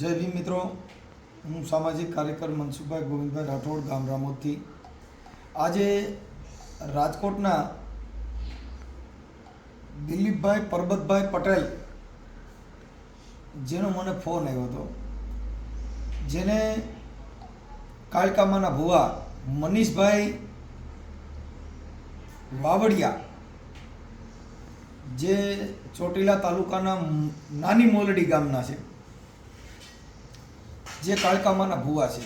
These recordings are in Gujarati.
જય ભીમ મિત્રો. હું સામાજિક કાર્યકર મનસુખભાઈ ગોવિંદભાઈ રાઠોડ, ગામ રામોદથી. આજે રાજકોટના દિલીપભાઈ પરબતભાઈ પટેલ, જેનો મને ફોન આવ્યો હતો, જેને કાળકામાના ભુવા મનીષભાઈ વાવડિયા, જે ચોટીલા તાલુકાના નાની મોલડી ગામના છે. જે કાળકામાના ભુવા છે.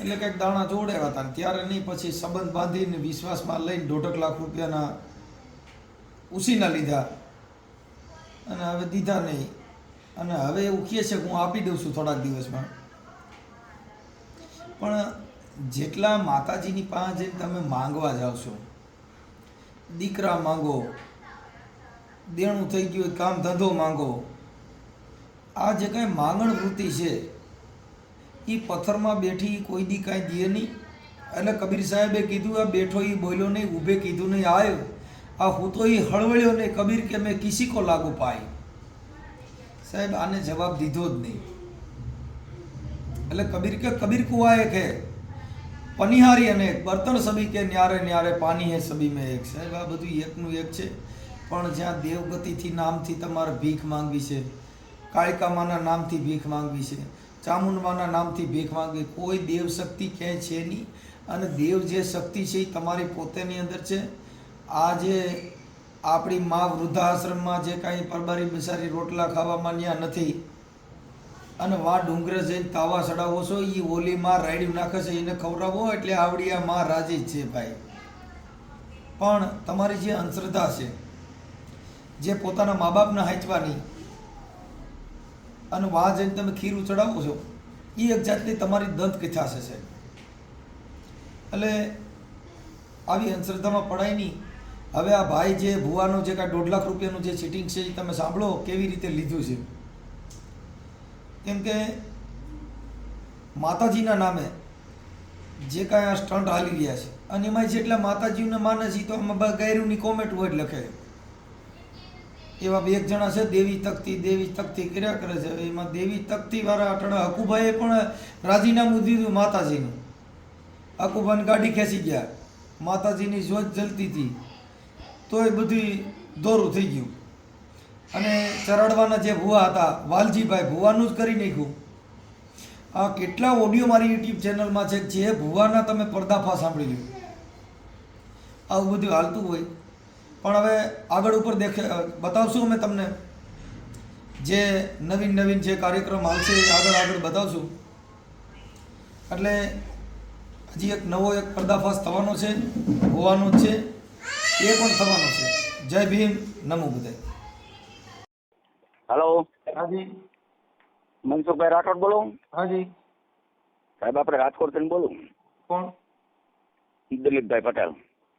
એટલે કંઈક દાણા જોડાવ્યા હતા ત્યારે નહીં, પછી સંબંધ બાંધીને વિશ્વાસમાં લઈને દોઢક લાખ રૂપિયાના ઉછીના લીધા. અને હવે દીધા નહીં. અને હવે એવું કહે છે કે હું આપી દઉં છું થોડાક દિવસમાં. પણ જેટલા માતાજીની પાસે જઈને તમે માંગવા જાઓ છો, દીકરા માંગો, દેણું થઈ ગયું કામ ધંધો માંગો, આ જે કાંઈ માંગણ વૃત્તિ છે એ પથ્થરમાં બેઠી કોઈ દી કાંઈ દે નહીં. એટલે કબીર સાહેબે કીધું, આ બેઠો એ બોલ્યો નહીં, ઊભે કીધું નહીં આવ્યો આ હું તો એ હળવળ્યો નહીં કબીર, કે મેં કિસી કો લાગુ પાઈ સાહેબ, આને જવાબ દીધો જ નહીં. એટલે કબીર કે, કબીર કુઆ એક હે પનિહારી અને બર્તન સબી કે, ન્યારે ન્યારે પાણી હે સબી મેં એક. સાહેબ, આ બધું એકનું એક છે. પણ જ્યાં દેવગતિથી નામથી તમારે ભીખ માંગવી છે, કાળિકામાના નામથી ભીખ માંગવી છે ચામુંડમાના નામથી ભીખ માંગે. કોઈ દેવ શક્તિ ક્યાંય છે નહીં. અને દેવ જે શક્તિ છે એ તમારી પોતેની અંદર છે. આ જે આપણી મા વૃદ્ધાશ્રમમાં જે કાંઈ પરબારી બિસારી રોટલા ખાવા માન્યા નથી. અને વા ડુંગરે જઈને તાવા ચડાવો છો એ ઓલી માં રાયડું નાખે છે, એને ખવડાવો એટલે આવડી આ માં રાજી જ છે ભાઈ. પણ તમારી જે અંધશ્રદ્ધા છે, જે પોતાના મા બાપને હાંચવાની અને વાહ જઈને તમે ખીરું ચડાવો છો. એ એક જાતની તમારી દંત કથા છે એટલે આવી અંધશ્રદ્ધામાં પડાય નહીં. હવે આ ભાઈ જે ભુવાનો જે કાંઈ દોઢ લાખ રૂપિયાનું જે ચીટિંગ છે એ તમે સાંભળો કેવી રીતે લીધું છે. કેમ કે માતાજીના નામે જે કાંઈ આ સ્ટન્ટ હાલી રહ્યા છે. અને એમાં જેટલા માતાજીને માને છે તો આમાં ગાયરુની કોમેન્ટ જ લખે. એવા એક જણા છે, દેવી તકતી દેવી તકતી કર્યા કરે છે. એમાં દેવી તકતી વાળા અટણા હકુભાઈએ પણ રાજીનામું દીધું માતાજીનું. હકુભાઈને ગાડી ખેંચી ગયા. માતાજીની જોત જલતી હતી. તો એ બધી દોરું થઈ ગયું. અને ચરાડવાના જે ભુવા હતા, વાલજીભાઈ ભુવાનું જ કરી નાખ્યું. આ કેટલા ઓડિયો મારી યુટ્યુબ ચેનલમાં છે જે ભુવાના તમે પર્દાફા સાંભળી લો આવું બધું હાલતું હોય. પણ હવે આગળ ઉપર દેખે બતાવશું અમે તમને. જે નવીન નવીન જે કાર્યક્રમ આવશે એ આગળ આગળ બતાવશું. એટલે હજી એક નવો એક પર્દાફાશ થવાનો છે હોવાનો છે એ પણ થવાનો છે. જય ભીમ નમો બધાય હલો. હાજી. મનસુખભાઈ રાઠોડ બોલો. હાજી. સાહેબ આપણે રાજકોટ રાજકોટથી બોલું. કોણ? દિલીપભાઈ પટેલ.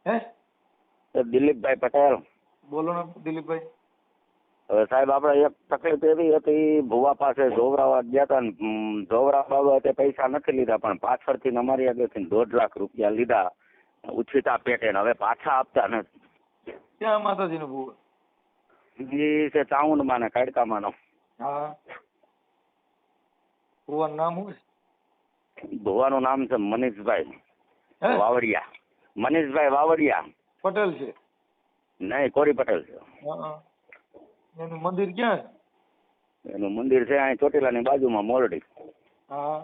હે? દિલીપભાઈ પટેલ. બોલો ને દિલીપભાઈ. હવે સાહેબ આપણે એક તકલીફ એવી હતી ભુવા પાસે જોવરાવા ગયા હતા ને બાબતે પૈસા નથી લીધા પણ પાછળથી અમારી આગળથી દોઢ લાખ રૂપિયા લીધા ઉછીતા પેટે હવે પાછા આપતા નથી. ક્યાં માતાજીનું ભુવા? એ છે ચાઉંડમાં ને કાડકામાં હા. ભુવાનું નામ શું ભુવાનું નામ છે મનીષભાઈ વાવડિયા. મનીષભાઈ વાવડિયા. પટેલ છે. નહીં કોરી પટેલ છે. હા એનું મંદિર ક્યાં છે? એનું મંદિર છે અહીં ચોટીલાની બાજુમાં મોરડી. હા.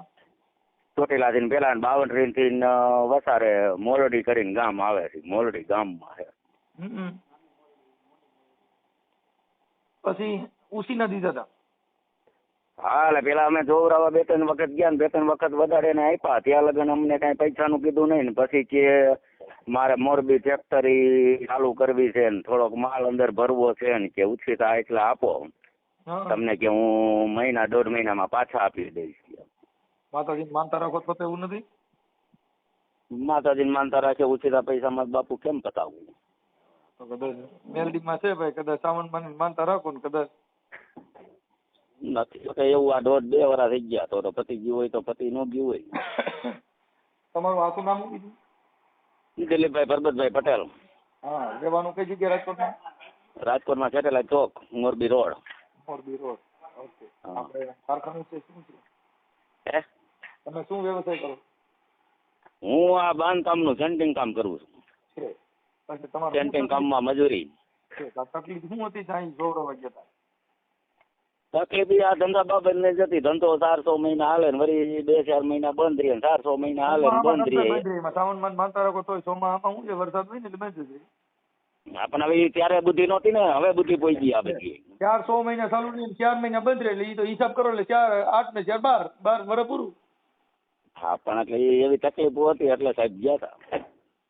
ચોટીલાથી પેલા બાવન ટ્રેનથી વસારે મોરડી કરીને ગામ આવે છે. મોરડી ગામમાં છે. પછી ઉસીના દીધા હતા હા એટલે પેલા અમે જોવરાવા બે ત્રણ વખત ગયા ને બે ત્રણ વખત વધારે આપ્યા. ત્યાં લગન અમને કઈ પૈસાનું કીધું નહીં ને પછી કે મારે મોરબી ફેક્ટરી ચાલુ કરવી છે ને થોડોક માલ અંદર ભરવો છે ને કે ઉછીતા એટલા આપો. તમને કે હું મહિના દોઢ મહિનામાં પાછા આપી દઈશ. માતાજી માનતા રાખો તો એવું નથી? માતાજી માનતા રાખે ઉછીતા પૈસામાં બાપુ કેમ પતાવવું તો કદાચ મેલડીમાં છે ભાઈ કદાચ સામાન માની માનતા રાખો ને કદાચ. નથી તો એવું આ દોઢ બે વર્ષ થઈ ગયા તો પતિ ગયું હોય તો પતિ નો ગયું હોય. તમારું આખું નામ? દિલીપભાઈ પરબતભાઈ પટેલ. હા રહેવાનું કઈ જગ્યાએ? રાજકોટમાં? રાજકોટમાં સેટેલાઇટ ચોક Morbi road. Morbi road. Okay. આપણે કારખાનું છે શું છે? હે? તમે શું વ્યવસાય કરો? હું આ બાંધકામનું સેન્ટિંગ કામ કરું છું. સેન્ટિંગ કામમાં મજૂરી. તકલીફ શું હતી ત્યાં જોવડાવવા ગયા હતા? તકલીફ બી આ ધંધા બાબત ને જતી ધંધો ચારસો મહિના હાલે ને વળી બે ચાર મહિના બંધ રહે ચાર ચારસો મહિના હાલે ને બંધ રહે સાવનમાં માનતા રાખો તોય સોમાં આમાં શું છે વરસાદ હોય ને એટલે બંધ જ રહી. હવે ત્યારે બુદ્ધિ નહોતી ને હવે બુદ્ધિ પહોંચી આ બધી ચાર સો મહિના ચાલુ રહી ચાર મહિના બંધ રહે એટલે ઈ તો હિસાબ કરો એટલે ચાર આઠ ને ચાર બાર બાર વર પૂરું હા પણ એટલે એવી તકલીફો હતી એટલે સાહેબ ગયા હતા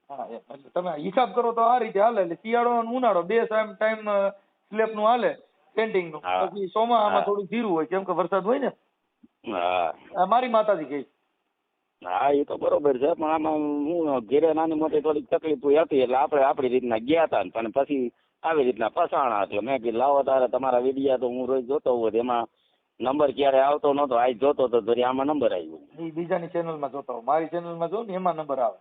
હા. તમે હિસાબ કરો તો આ રીતે હાલે એટલે શિયાળો અને ઉનાળો બે ટાઈમ ટાઈમ સ્લેબનું હાલે પેન્ટિંગનું. પછી સોમાં આમાં થોડું ધીરું હોય કેમ કે વરસાદ હોય ને. હા. મારી માતાજી કહે હા એ તો બરોબર છે પણ આમાં હું ઘેરે નાની મોટી થોડીક તકલીફ હતી એટલે આપણે આપણી રીતના ગયા હતા ને પણ પછી આવી રીતના પસાણા એટલે મેં કીધું લાવો તારે તમારા વિડિયા તો હું રોજ જોતો હોઉં એમાં નંબર ક્યારે આવતો નતો આજ જોતો તો આમાં નંબર આવ્યો. બીજાની ચેનલમાં જોતા મારી ચેનલમાં જો ને એમાં નંબર આવે.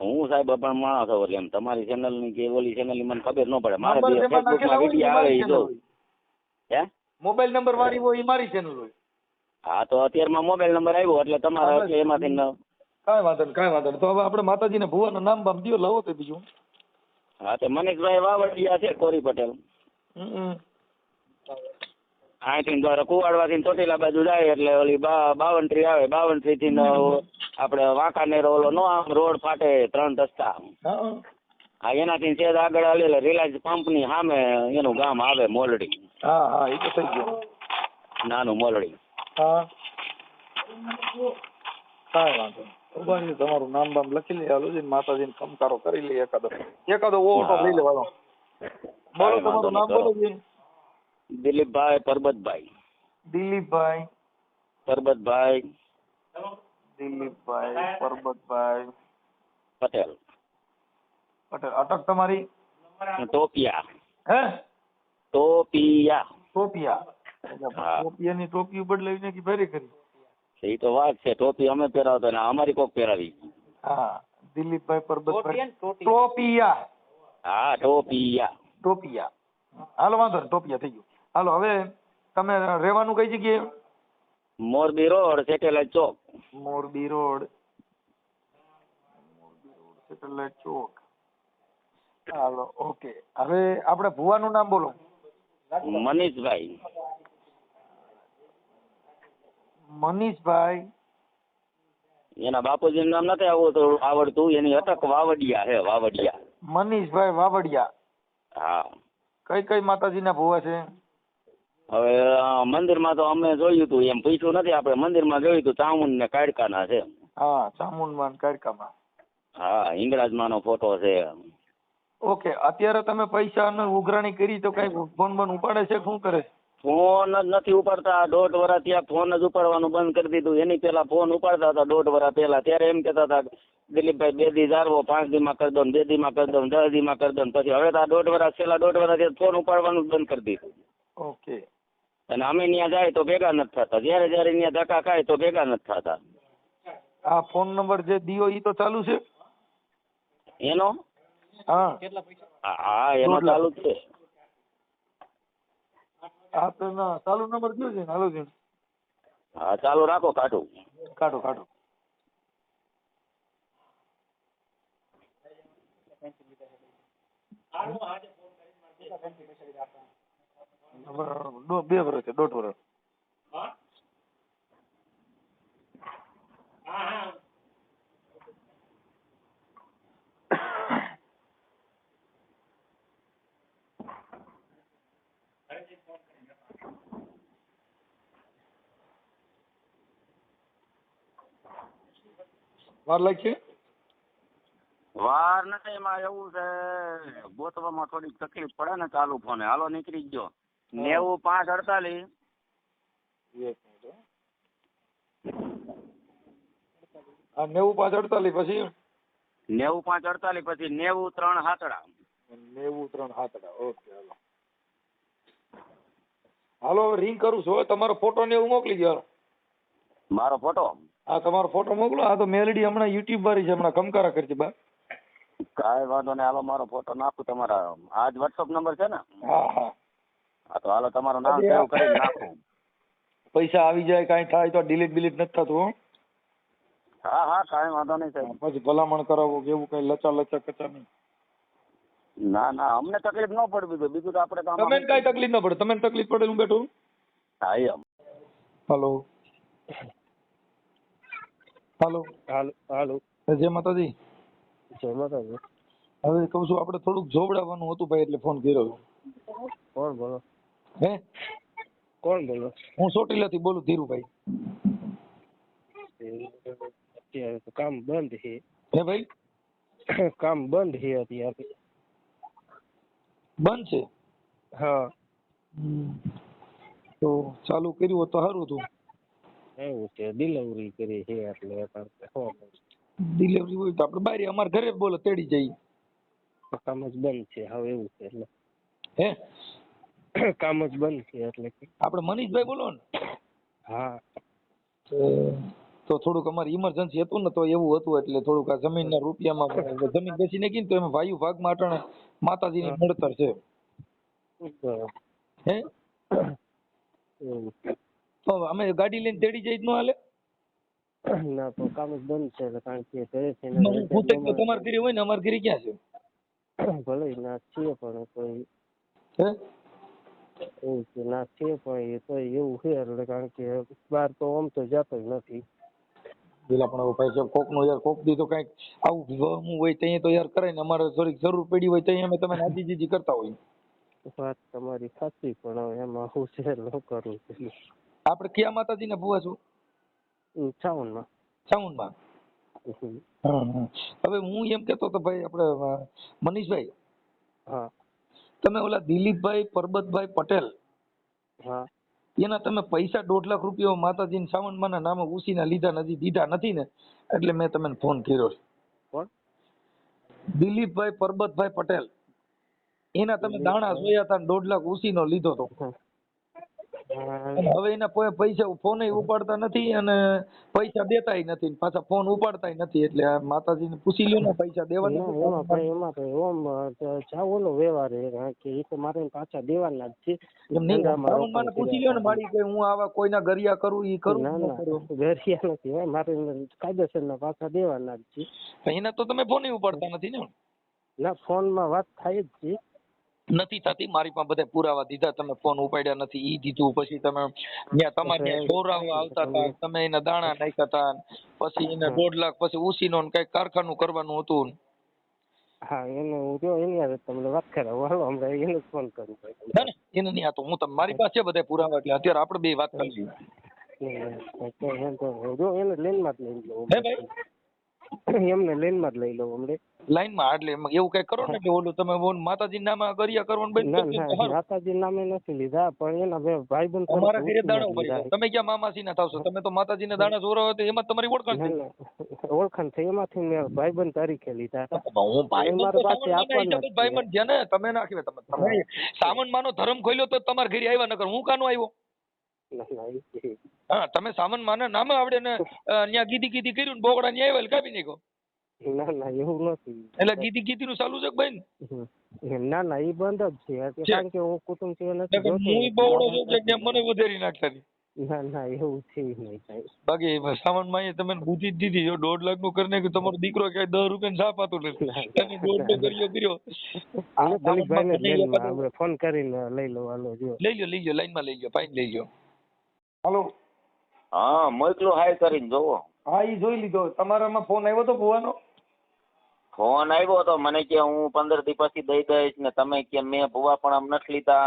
હું સાહેબ પણ માણસ હોવ એટલે એમ. તમારી ચેનલની કે ઓલી ચેનલની મને ખબર ન પડે. મારે ફેસબુકમાં વીડિયો આવે એ channel જો હે? મોબાઈલ નંબર વાળી હોય ઈ મારી ચેનલ હોય. હા તો અત્યારમાં મોબાઈલ નંબર આવ્યો એટલે તમારા એટલે એમાંથી કાંઈ વાંધો નહીં કાંઈ વાંધો નહીં તો હવે આપણે માતાજીને ભુવાના નામ બામ દિયો લાવો તો બીજું. હા તો મનીષભાઈ વાવડિયા છે કોરી પટેલ. હમ. અહીંથી દ્વારા કુવાડવાથી ચોટીલા બાજુ જાય એટલે ઓલી બાવનટ્રી આવે. બાવનટ્રી થી ન આપણે વાંકાનેર ઓલો નો આમ રોડ ફાટે ત્રણ રસ્તા હા એનાથી સેજ આગળ હાલે રિલાયન્સ પંપની સામે એનું ગામ આવે મોલડી. હા હા એ તો થઈ ગયો. નાનું મોલડી. હા. કાંઈ વાંધો નહીં. તમારું નામ બામ લખી લઈએ હાલો જઈને માતાજીને ખમકારો કરી લઈએ એકાદો. એકાદો ઓટો લઈ લેવાનો. બોલો તમારું નામ બોલો જી દિલીપભાઈ પરબતભાઈ દિલીપભાઈ પરબતભાઈ દિલીપભાઈ પરબતભાઈ પટેલ પટેલ અટક તમારી ટોપિયા હે ટોપિયા ટોપિયા હા. ટોપિયાની ટોપીઓ બદલાવી નાખી ભરી કરી એ તો વાત છે ટોપી અમે પહેરાવતા ને અમારી કોક પહેરાવી હા દિલીપભાઈ પરબતભાઈ ટોપિયા હા ટોપિયા ટોપિયા હાલો વાંધો નહીં ટોપિયા થઈ ગયું હાલો હવે તમે રહેવાનું કઈ જગ્યાએ? મોરબી રોડ સેટેલાઇટ ચોક. મોરબી રોડ. સેટેલાઇટ ચોક. હાલો ઓકે. હવે આપણે ભુવાનું નામ બોલો. મનીષભાઈ. મનીષભાઈ. એના બાપુજી નામ નથી આવડતું આવડતું એની અટક વાવડિયા હે વાવડિયા. મનીષભાઈ વાવડિયા. હા. કઈ કઈ માતાજીના ભુવા છે? હવે મંદિર મંદિરમાં તો અમે જોયું હતું એમ પૂછ્યું નથી આપણે મંદિરમાં જોયું હતું ચામુંડ ને કાડકાના છે. હા ચામુંડમાં કારકામાં હા હિંગળાજમાંનો ફોટો છે. ઓકે અત્યારે તમે પૈસા અને ઉઘરાણી કરી તો કઈ ફોન બોન ઉપાડે છે શું કરે? ફોન જ નથી ઉપાડતા. દોઢ વર્ષ ત્યાં ફોન જ ઉપાડવાનું બંધ કરી દીધું. એની પેલા ફોન ઉપાડતા હતા દોઢ વર્ષ પહેલા. ત્યારે એમ કહેતા હતા દિલીપભાઈ બે દી જાળવો પાંચ દીમાં કરી દો ને દી માં કરી દો ને દસ દીમાં કરી દો ને પછી. હવે તો આ દોઢ વર્ષ છેલ્લા દોઢ વર્ષ ફોન ઉપાડવાનું બંધ કરી દીધું. ઓકે. અને અમે ત્યાં જાય તો ભેગા નથી થતા. જ્યારે જ્યારે ત્યાં ધક્કા ખાય તો ભેગા નથી થતા. આ ફોન નંબર જે દિયો ઈ તો ચાલુ છે? એનો? હા. હા, એનો ચાલુ જ છે. આ તો ના ચાલુ નંબર કયો છે? હાલો છે હા ચાલુ રાખો કાઢું. કાઢો કાઢો. બરાબર. દો- બે વર્ષ છે દોઢ વર્ષ વાર લાગશે વાર નથી એમાં એવું છે ગોતવામાં થોડીક તકલીફ પડે ને ચાલુ ફોને. હાલો નીકળી જ ગયો. નેવું પાંચ અડતાલીસ. હો. નેવું પાંચ અડતાલીસ પછી? નેવું પાંચ અડતાલીસ પછી નેવું ત્રણ હાતડા નેવું ત્રણ હાતડા ઓકે હાલો. હાલો રિંગ કરું છું તમારો ફોટો ને એવું મોકલી દો મારો ફોટો આ તમારો ફોટો મોકલો આ તો મેલડી હમણાં યુટ્યુબ વાળી છે હમણાં કમકારા કરશે બા. કાંઈ વાંધો નહીં હાલો મારો ફોટો નાખું તમારા આ જ વોટ્સઅપ નંબર છે ને? હા હા. હા તો હાલો તમારું નામ સેવ કરી નાખું. પૈસા આવી જાય કાંઈ થાય તો ડિલીટ બિલીટ નથી થતું હા. હા કાંઈ વાંધો નહીં સાહેબ. પછી ભલામણ કરાવો કે એવું કઈ લચા લચા કચા નહીં. ના ના અમને તકલીફ ન પડવી જોઈએ બીજું તો આપણે તો તમે આમાં- કાંઈ તકલીફ ન પડે તમે તકલીફ પડે હું બેઠું? હા એમ હલો. હાલો. હાલો હાલો. જય માતાજી. જય માતાજી. હવે કહું છું આપણે થોડુંક જોવડાવવાનું હતું ભાઈ એટલે ફોન કર્યો. કોણ બોલો? હે? કોણ બોલો? હું ચોટીલાથી બોલું ધીરુભાઈ. કામ બંધ છે. હે ભાઈ? કામ બંધ છે અત્યારે. બંધ છે? હા. તો ચાલુ કર્યું તો સારું હતું. એવું છે ડિલિવરી કરી છે એટલે ડિલિવરી હોય તો આપણે બારી અમારે ઘરે બોલો તેડી જઈએ. કામ જ બંધ છે હવે એવું છે એટલે. હે? કામ જ બંધ છે એટલે આપણે મનીષભાઈ બોલો ને. હા. તો થોડુંક અમારી ઇમરજન્સી હતું ને તો એવું હતું એટલે થોડુંક આ જમીનના રૂપિયામાં જમીન બેસીને ગઈ તો એમાં વાયુ ભાગમાં અટાણે માતાજીની મળતર છે. હે? તો અમે ગાડી લઈને તેડી જઈ ન હાલે? ના તો કામ જ બંધ છે એટલે કારણ કે ઘરે છે ને તમારા ઘરે હોય ને અમારા ઘરે ક્યાં છે? ભલે ના છીએ પણ કોઈ. હે? એવું છે ના છે પણ એ તો એવું છે એટલે કારણ કે બહાર તો આમ તો જતો જ નથી. પેલા પણ ઉપાય છે કોકનું યાર કોક દી તો કંઈક આવું ભીગોનું હોય તો તો યાર કરે ને અમારે થોડીક જરૂર પડી હોય તો અમે તમે નાજી જીજી કરતા હોય વાત તમારી સાચી પણ હવે એમાં હું છે ન કરું આપણે ક્યાં માતાજીને ભૂવા છું? છાવનમાં. સાઉન્ડમાં હવે હું એમ કેતો તો ભાઈ આપણે મનીષભાઈ. હા. તમે ઓલા દિલીપભાઈ પરબતભાઈ પટેલ હા. એના તમે પૈસા દોઢ લાખ રૂપિયા માતાજી સાવંતમાના નામે ઉસીના લીધા નથી દીધા નથી ને એટલે મેં તમને ફોન કર્યો છે. કોણ? દિલીપભાઈ પરબતભાઈ પટેલ. એના તમે દાણા જોયા હતા દોઢ લાખ ઉસીનો લીધો હતો. હવે એના પૈસા ફોન ઉપાડતા નથી અને પૈસા દેતાય નથી પાછા ફોન ઉપાડતાય નથી એટલે માતાજીને પૂછી લ્યો ને પૈસા દેવા એમાં પણ એમાં તો ઓમ વ્યવહાર કે એ તો મારે પાછા દેવાના જ છે. રોકાણ પૂછી લ્યો ને મારી કે હું આવા કોઈના ગરિયા કરું ઈ કરું ના ના કરું નથી હોય મારે કાયદેસરના પાછા દેવાના જ છે. એના તો તમે ફોન ઉપાડતા નથી ને ના ફોનમાં વાત થાય જ છે. નથી થતી મારી પાસે બધા પુરાવા દીધા તમે ફોન ઉપાડ્યા નથી ઈ દીધું પછી તમે ત્યાં તમારે ઢોરાવા આવતા હતા તમે એના દાણા નાખ્યા હતા પછી એને દોઢ લાખ પછી ઉસીનો ને કંઈક કારખાનું કરવાનું હતું હા એને હું જો એની તમને વાત કરાવું હાલો હમણાં એને ફોન કરું ના ના એને નહીં આ તો હું તમે મારી પાસે બધા પુરાવા એટલે અત્યારે આપણે બે વાત કરી લઈએ. જો એને લેનમાં જ લઈ લઉં હે ભાઈ એમને લેનમાં જ લઈ લઉં હમણાં લાઈનમાં એટલે એવું કઈ કરો ને કે ઓલું તમે માતાજી નામે કર્યા કરો ને ના ના. માતાજી નામે નથી લીધા પણ એના બે ભાઈ બંધ અમારા ઘરે દાણા. જાઓ. તમે ક્યાં મામાસી ના થાવશો? તમે તો માતાજીને દાણા જોરાવો તો એમાં તમારી ઓળખાણ થઈ. ઓળખાણ થઈ. એમાંથી મેં ભાઈબંધ તરીકે લીધા. હું ભાઈ મારા પાસે સાવનમાના ભાઈ બંધ છે ને. તમે ના તમે તમે સામાન માનો ધર્મ ખોલ્યો તો તમારા ઘરે આવ્યા નકર હું કાનો આવ્યો? ના, ના, હા તમે સાવનમાના નામ આવડે ને ત્યાં ન્યા ગીધી ગીધી કર્યું ને બોગડા ન્યા આવ્યા એટલે કાપી નાખ્યો? ના ના એવું નથી. એટલે ગીધી ગીધી નું ચાલુ છે કે ભાઈ ના ના એ બંધ જ છે. કારણ કે હું કુટુંબ છે નથી હું બોગડો છું કે મને વધારી નાખતા ના ના એવું છે નહીં બાકી સામાનમાં તમે બુદ્ધિ જ દીધી જો દોઢ લાખનું કરીને કે તમારો દીકરો ક્યાંય દસ રૂપિયા સાપ આતો નથી તમે દોઢ નો કર્યો. કર્યો એકાદો- આપણે ફોન કરીને લઈ લો હાલો જો. લઈ લો લઈ લો લાઈનમાં લઈ ગયો ફાઈન લઈ ગયો હાલો. હા મોકલું. હાય કરીને જોવો. હા એ જોઈ લીધો. તમારામાં ફોન આવ્યો તો ભુવાનો? ફોન આવ્યો તો મને કે હું પંદર દી પછી દઈ દઈશ ને તમે કે મેં ભૂવા પણ આમ નથી લીધા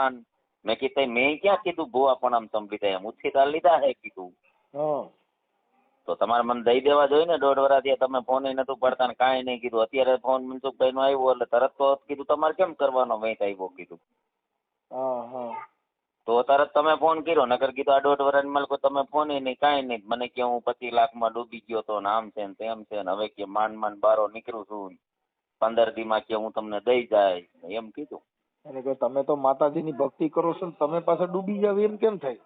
મેં કીધું મેં ક્યાં કીધું ભૂવા પણ આમ તમે લીધા? એમ ઉછીતા લીધા હે કીધું. તો તમારે મને દઈ દેવા જોઈએ ને દોઢ વર્ષથી તમે ફોન નતું પડતા ને કાંઈ નહીં કીધું. અત્યારે ફોન મનસુખભાઈ નો આવ્યો એટલે તરત તો કીધું તમારે કેમ કરવાનો વેચ આવ્યો કીધું? હા હા. તો તરત તમે ફોન કર્યો, નકર કીધું આ દોઢ વર્ષ મળકો તમે ફોન નહીં, કાંઈ નહીં. મને કે હું પચીસ લાખમાં ડૂબી ગયો તો ને આમ છે ને તેમ છે ને, હવે કે માંડ માંડ બારો નીકળું છું પંદર દીમાં કે હું તમને દઈ જાય એમ કીધું. અને કે તમે તો માતાજીની ભક્તિ કરો છો ને, તમે પાછા ડૂબી જાવ, એમ કેમ થાય?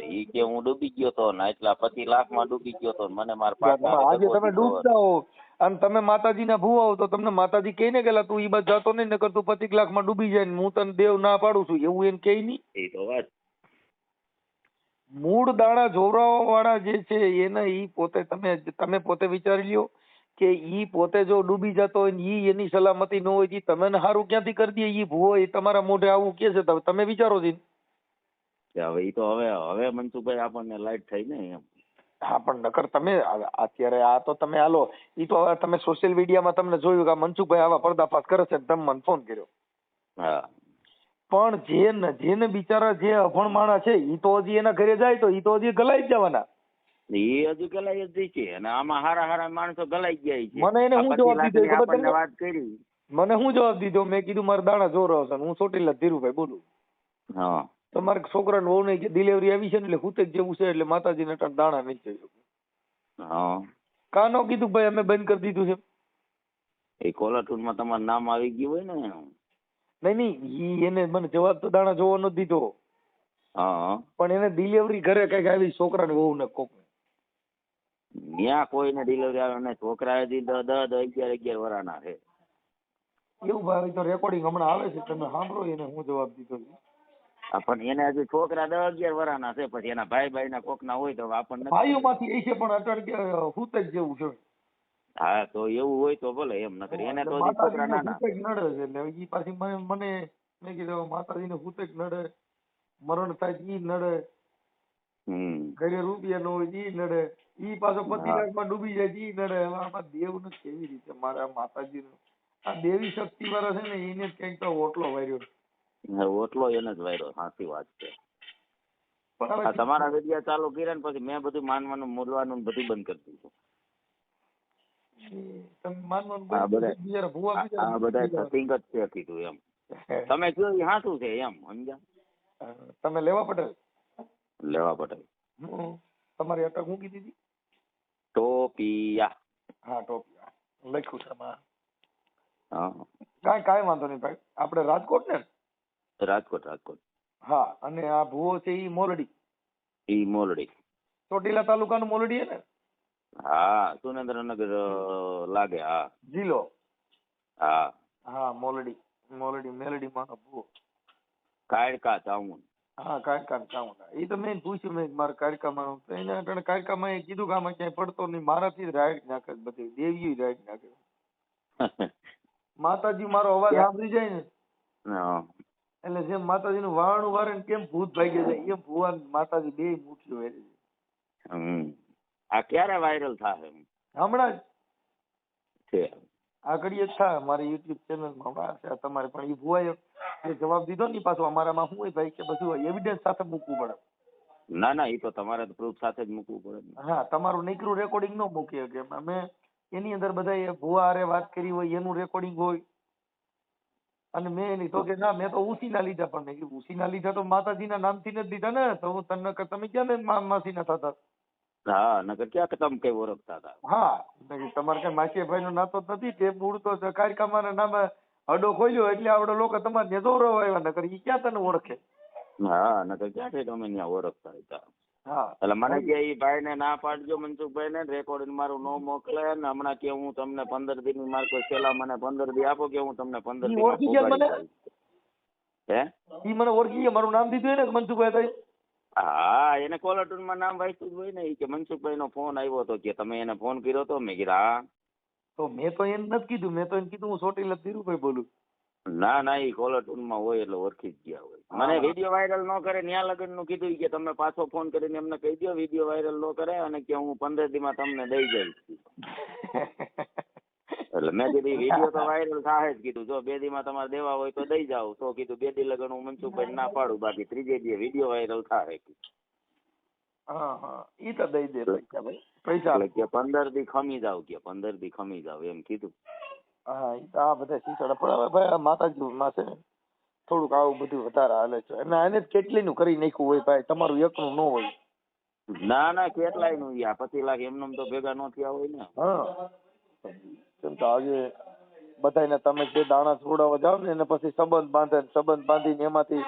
ઈ કે હું ડૂબી ગયો તો ને એટલા પચીસ લાખમાં ડૂબી ગયો તો મને મારા પાછા આજે તમે ડૂબતા હો અને તમે માતાજીના ભૂવા હો તો તમને માતાજી કહે ને કે તું ઈ બાજુ જતો નહીં નકર તું પચીસ લાખમાં ડૂબી જાય ને હું તને દેવ ના પાડું છું. એવું એને કહે નહીં. એ તો વાત. મૂળ દાણા જોવરાવા વાળા જે છે એને ઈ પોતે તમે તમે પોતે વિચારી લ્યો કે ઈ પોતે જો ડૂબી જતો હોય ઈ એની સલામતી ન હોય તમે સારું ક્યાંથી કરી દે? ઈ ભૂવો એ તમારા મોઢે આવું કે છે? તમે વિચારો છો કે હવે એ તો હવે હવે મનસુખભાઈ આપણને લાઈટ થઈ ને એમ. હા પણ નકર તમે અત્યારે આ તો તમે હાલો ઈ તો હવે તમે સોશિયલ મીડિયામાં તમને જોયું કે મનસુખભાઈ આવા પર્દાફાશ કરે છે તમે મને ફોન કર્યો. હા. પણ જે જેને બિચારા જે અભણ માણસ છે ઈ તો હજી એના ઘરે જાય તો ઈ તો હજી ગલાઈ જવાના. એ હજુ ગલાઈ જ છે અને આમાં હારા હારા માણસો ગલાઈ ગયા છે. મને એને હું જવાબ દીધો તમને? વાત કરી. મને હું જવાબ દીધો? મેં કીધું મારા દાણા જોર આવશે હું ચોટીલા ધીરુભાઈ બોલું. હા. તો છોકરા છોકરાને વહુ ને ડિલિવરી આવી છે ને એટલે હુતેક જેવું છે એટલે માતાજીને ને દાણા નહીં જોઈએ હા. કાનો કીધું ભાઈ અમે બંધ કરી દીધું છે. એ કોલાટૂનમાં તમારું નામ આવી ગયું હોય ને નહીં નહીં ઈ એને મને જવાબ તો દાણા જોવો ન દીધો. હા. પણ એને ડિલિવરી ઘરે કંઈક આવી છોકરાને વહુ ને કોક. ન્યા કોઈને ડિલિવરી આવે ને છોકરા હજી દસ દસ અગિયાર અગિયાર વરાના છે. એવું ભાઈ તો રેકોર્ડિંગ હમણાં આવે છે તમે સાંભળો એને હું જવાબ દીધો છે. પણ એને હજી છોકરા દસ અગિયાર વર્ષના છે પછી એના ભાઈ ભાઈ ના કોક ના હોય તો આપણને ભાઈઓમાંથી એ છે પણ અટાણે કે જ જેવું છે. હા તો એવું હોય તો ભલે એમ નકર એને તો છોકરા નાના. નડે છે એટલે ઈ પાછી મને મને મેં કીધું માતાજીને હુતેક નડે મરણ થાય ઈ નડે ઘરે રૂપિયા નો હોય ઈ નડે ઈ પાછો પતિ. લાખમાં ડૂબી જાય ઈ નડે. આમાં દેવ ને કેવી રીતે મારા માતાજીનું. આ દેવી શક્તિ વાળા છે ને એને કંઈક તો ઓટલો વાર્યો ઓટલો એને જ વાયરો સાચી વાત છે. તમારા વિડિયા ચાલુ કર્યા ને પછી મેં બધું માનવાનું બોલવાનું બધું બંધ કરી દીધું. તમે કયો એ હાચું છે એમ સમજ્યા? તમે લેવા પટેલ? લેવા પટેલ. તમારી અટક મૂકી દીધી ટોપિયા. હા ટોપિયા. લખ્યું છે હા. કાંઈ કાંઈ વાંધો નહીં ભાઈ. આપણે રાજકોટ ને રાજકોટ રાજકોટ હા અને આ ભૂવો છે ઈ મોરડી. ઈ મોરડી. ચોટીલા તાલુકાનું મોરડી હે ને? હા સુરેન્દ્રનગર લાગે હા. જિલ્લો. હા. હા મોરડી મોરડી મેલડી માં ભૂવો. કાયકા ચાઉન હા કાયડકા ચાઉંડા એ તો મેં પૂછ્યું મેં મારા કાયડકામાં તો એને અટાણે કાયડકામાં એ કીધું કે આમાં ક્યાંય પડતો નહીં. મારાથી જ રાઈડ નાખે બધી. દેવીઓ રાઈડ નાખે માતાજી મારો અવાજ સાંભળી જાય ને? હા. એટલે જેમ માતાજીનું વારણું વારે ને કેમ ભૂત ભાગી જાય એમ ભુવા માતાજી બે મુઠ્ઠીઓ વેરી છે. હમ. આ ક્યારે વાયરલ થાય હમણાં જ. છે. આગળ જ થાય મારી યુટ્યુબ ચેનલમાં હમણાં છે. તમારે પણ એ ભુવાએ જે જવાબ દીધો ને પાછો અમારામાં હોય ભાઈ કે બધું એવિડન્સ સાથે મૂકવું પડે. ના ના એ તો તમારે પ્રૂફ સાથે જ મૂકવું પડે હા તમારું નીકળું રેકોર્ડિંગ ન મૂકીએ કે અમે એની અંદર બધા ભુવા હારે વાત કરી હોય એનું રેકોર્ડિંગ હોય. અને મેં એની તો કે ના મેં તો ઉસીના લીધા પણ મેં કીધું ઉસીના લીધા તો માતાજીના નામથી જ લીધા ને? તો હું તને કે તમે ક્યાં ને મા- માસીના થતા? હા નકર ક્યાં કે તમે કઈ ઓળખતા હતા? હા તમારે કઈ માસીભાઈ નો નાતો નથી તે મૂળ તો કારકામાના નામે અડો ખોલ્યો એટલે આપડે લોકો તમારે દોરવા આવ્યા નકર ઈ ક્યાં તને ઓળખે? હા નકર ક્યાંથી તમે ત્યાં ઓળખતા હતા? એટલે મને કે એ ભાઈ ને ના પાડજો મનસુખભાઈ ને રેકોર્ડિંગ મારું નો મોકલે ને હમણાં કે હું તમને પંદર દિનની માર કોઈ છેલ્લા મને પંદર દી આપો કે હું તમને પંદર દિન ઓળખી ગયા મને? હે? ઈ મને ઓળખી ગયા મારું નામ દીધું ને મનસુખભાઈ થઈ હા એને કોલર ટૂનમાં નામ વાંચ્યું જ હોય ને કે મનસુખભાઈ નો ફોન આવ્યો હતો કે તમે એને ફોન કર્યો તો? મેં કીધા તો મેં તો એને નથી કીધું મેં તો એને કીધું હું ચોટીલા ધીરુભાઈ બોલું. ના ના એ કોલર ટૂન હોય એટલે ઓળખી જ ગયા હોય. મને વીડિયો વાયરલ ન કરે ન્યા લગનનું કીધું કે તમે પાછો ફોન કરીને એમને કહી દો વીડિયો વાયરલ ન કરે અને કે હું પંદર દી માં તમને દઈ જઈશ. એટલે મેં કીધું વીડિયો તો વાયરલ થાય જ કીધું. જો બે દી માં તમારે દેવા હોય તો દઈ જાઓ. તો કીધું બે દી લગન હું મનસુખભાઈ ના પાડું બાકી ત્રીજે દી વીડિયો વાયરલ થાય હા હા. ઈ તો દઈ દે પૈસા ભાઈ. પૈસા કે પંદર દી ખમી જાવ કે પંદર દી ખમી જાવ એમ કીધું. હા એ તો આ બધા શીખવાડે પણ હવે ભાઈ આ માતાજી માં છે ને થોડુંક આવું બધું વધારે હાલે છે. અને આને કેટલીનું કરી નાખ્યું હોય ભાઈ? તમારું એકનું ન હોય. ના ના કેટલાયનું યા પચીસ લાખ એમને તો ભેગા નો થયા હોય ને. હા. કેમ તો આજે બધાને તમે જે દાણા છોડાવવા જાવ ને એને પછી સંબંધ બાંધે સંબંધ બાંધીને એમાંથી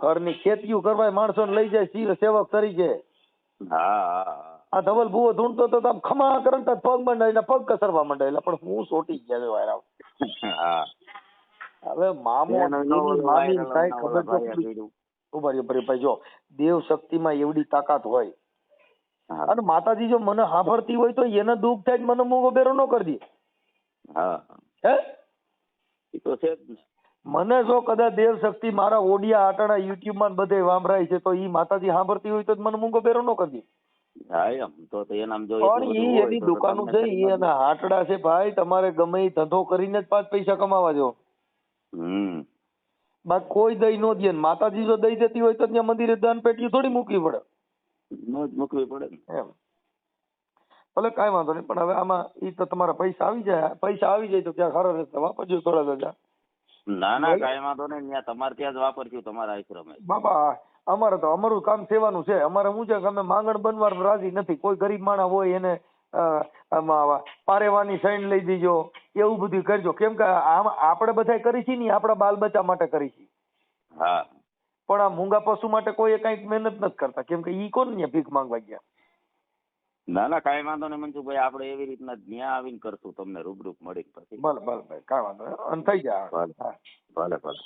ઘરની ખેતીઓ કરવા માણસોને લઈ જાય સેવક તરીકે. હા હા. આ ધવલ ભૂવો ધૂણતો તો આમ ખમા કરંટ પગ મંડાય પગ કસરવા મંડાયેલા પણ હું સોટી ગયા છે વાયરા હવે મામો મામી viral ખબર તો. ઊભા રહ્યો ભાઈ જો દેવ શક્તિમાં એવડી તાકાત હોય. અને માતાજી જો મને સાંભળતી હોય તો એને દુઃખ થાય મને મૂંગો બેરો ન કરી દે. હા. હે? એ તો છે મને જો કદાચ દેવ શક્તિ મારા ઓડિયા આટાણા યુટ્યુબમાં બધે વાંભરાય છે તો એ માતાજી સાંભળતી હોય તો મને મૂંગો બેરો ન કરી દે. હા એમ. તો તો એનામ જો પણ ઈ એની દુકાનો છે ઈ એના હાટડા છે ભાઈ તમારે ગમે ઈ ધંધો કરીને જ પાંચ પૈસા કમાવા જો. હમ. બાકી કોઈ દઈ નો દે માતાજી જો દઈ દેતી હોય તો ત્યાં મંદિરે દાન પેટી થોડી મૂકવી પડે. નો જ મૂકવી પડે એમ. ભલે કાંઈ વાંધો નહીં પણ હવે આમાં ઈ તો તમારા પૈસા આવી જાય પૈસા આવી જાય તો ક્યાં ખરો રસ્તા વાપરજો થોડા દાદા. ના ના કાંઈ વાંધો નહીં ત્યાં તમારે ત્યાં જ વાપરશું તમારા આશ્રમે. બાબા અમારે તો અમારું કામ સેવાનું છે. અમારે શું છે કે અમે માંગણ બનવા રાજી નથી. કોઈ ગરીબ માણસ હોય એને પારેવાની સાઈન લઈ દીજો એવું બધું કરજો. કેમ કે આમ આપણે બધા કરી છીએ ને આપણા બાલ બચ્ચા માટે કરી છીએ. હા. પણ આ મૂંગા પશુ માટે કોઈ કંઈક મહેનત નથી કરતા. કેમ કે ઈ કોણ ને ભીખ માંગવા ગયા? ના ના કાંઈ વાંધો નહીં. મનસુખભાઈ આપણે એવી રીતના ત્યાં આવીને કરશું. તમને રૂબરૂપ મળી પછી. ભલે ભલે ભાઈ કાંઈ વાંધો નહીં. અને થઈ જાય. ભલે. ભલે ભલે.